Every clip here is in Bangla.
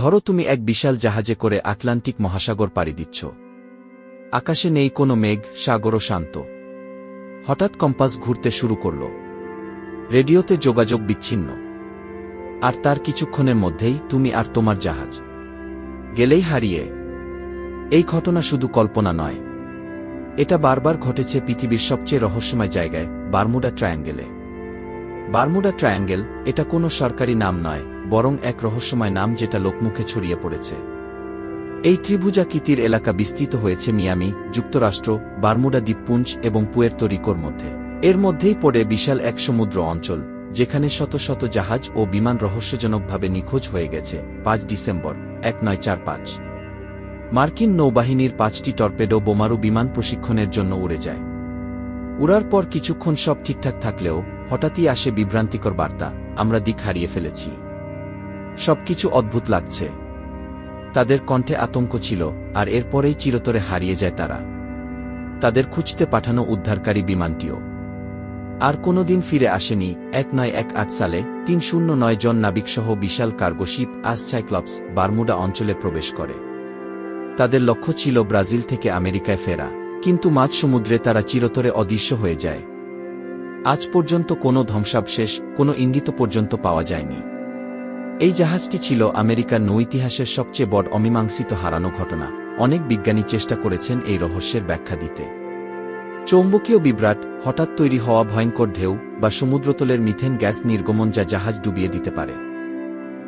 ধরো তুমি এক বিশাল জাহাজে করে আটলান্টিক মহাসাগর পাড়ি দিচ্ছ। আকাশে নেই কোনো মেঘ, সাগরও শান্ত। হঠাৎ কম্পাস ঘুরতে শুরু করল। রেডিওতে যোগাযোগ বিচ্ছিন্ন। আর তার কিছুক্ষণের মধ্যেই তুমি আর তোমার জাহাজ। গেলেই হারিয়ে। এই ঘটনা শুধু কল্পনা নয়। এটা বারবার ঘটেছে পৃথিবীর সবচেয়ে রহস্যময় জায়গায়, বারমুডা ট্রায়াঙ্গেলে। বারমুডা ট্রায়াঙ্গেল, এটা কোনো সরকারি নাম নয়। বরং এক রহস্যময় নাম যেটা লোকমুখে ছড়িয়ে পড়েছে। এই ত্রিভুজাকৃতির এলাকা বিস্তৃত হয়েছে মিয়ামি, যুক্তরাষ্ট্র, বারমুডা দ্বীপপুঞ্জ এবং পুয়ের্তো রিকোর মধ্যে। এর মধ্যেই পড়ে বিশাল এক সমুদ্র অঞ্চল, যেখানে শত শত জাহাজ ও বিমান রহস্যজনকভাবে নিখোঁজ হয়ে গেছে, পাঁচ ডিসেম্বর, এক নয় চার পাঁচ। মার্কিন নৌবাহিনীর পাঁচটি টর্পেডো বোমারু বিমান প্রশিক্ষণের জন্য উড়ে যায়। উড়ার পর কিছুক্ষণ সব ঠিকঠাক থাকলেও হঠাৎই আসে বিভ্রান্তিকর বার্তা, আমরা দিক হারিয়ে ফেলেছি। সবকিছু অদ্ভুত লাগছে। তাদের কণ্ঠে আতঙ্ক ছিল, আর এরপরেই চিরতরে হারিয়ে যায় তারা। তাদের খুঁজতে পাঠানো উদ্ধারকারী বিমানটিও। আর কোনোদিন ফিরে আসেনি এক নয় এক আট সালে তিন শূন্য নয় জন নাবিকসহ বিশাল কার্গোশিপ আসচাইক্লপস বারমুডা অঞ্চলে প্রবেশ করে। তাদের লক্ষ্য ছিল ব্রাজিল থেকে আমেরিকায় ফেরা, কিন্তু মাঝ সমুদ্রে তারা চিরতরে অদৃশ্য হয়ে যায়। আজ পর্যন্ত কোনো ধ্বংসাবশেষ, কোনো ইঙ্গিত পর্যন্ত পাওয়া যায়নি। এই জাহাজটি ছিল আমেরিকার নৈতিহাসের সবচেয়ে বড় অমীমাংসিত হারানো ঘটনা। অনেক বিজ্ঞানী চেষ্টা করেছেন এই রহস্যের ব্যাখ্যা দিতে। চৌম্বকীয় বিভ্রাট, হঠাৎ তৈরি হওয়া ভয়ঙ্কর ঢেউ বা সমুদ্রতলের মিথেন গ্যাস নির্গমন যা জাহাজ ডুবিয়ে দিতে পারে।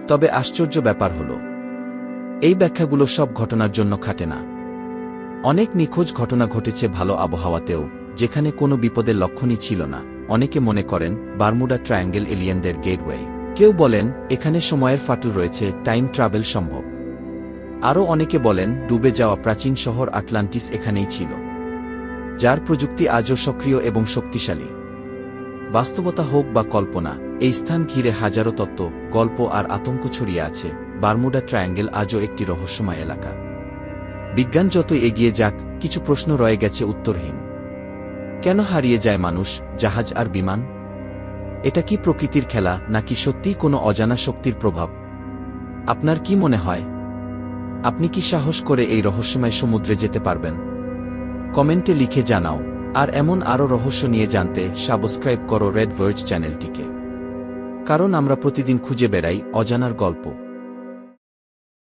তবে আশ্চর্য ব্যাপার হল, এই ব্যাখ্যাগুলো সব ঘটনার জন্য খাটে না। অনেক নিখোঁজ ঘটনা ঘটেছে ভালো আবহাওয়াতেও, যেখানে কোনো বিপদের লক্ষণই ছিল না। অনেকে মনে করেন, বারমুডা ট্রায়াঙ্গেল এলিয়েনদের গেটওয়ে। কেউ বলেন, এখানে সময়ের ফাটল রয়েছে, টাইম ট্রাভেল সম্ভব। আরও অনেকে বলেন, ডুবে যাওয়া প্রাচীন শহর আটলান্টিস এখানেই ছিল। যার প্রযুক্তি আজও সক্রিয় এবং শক্তিশালী। বাস্তবতা হোক বা কল্পনা, এই স্থান ঘিরে হাজারো তত্ত্ব, গল্প আর আতঙ্ক ছড়িয়ে আছে। বারমুডা ট্রায়াঙ্গেল আজও একটি রহস্যময় এলাকা। বিজ্ঞান যত এগিয়ে যাক, কিছু প্রশ্ন রয়ে গেছে উত্তরহীন। কেন হারিয়ে যায় মানুষ, জাহাজ আর বিমান? এটা কি প্রকৃতির খেলা, নাকি সত্যিই কোনো অজানা শক্তির প্রভাব? আপনার কি মনে হয়? আপনি কি সাহস করে এই রহস্যময় সমুদ্রে যেতে পারবেন? কমেন্টে লিখে জানাও, আর এমন আরও রহস্য নিয়ে জানতে সাবস্ক্রাইব করো রেড ভার্জ চ্যানেলটিকে। কারণ আমরা প্রতিদিন খুঁজে বেড়াই অজানার গল্প।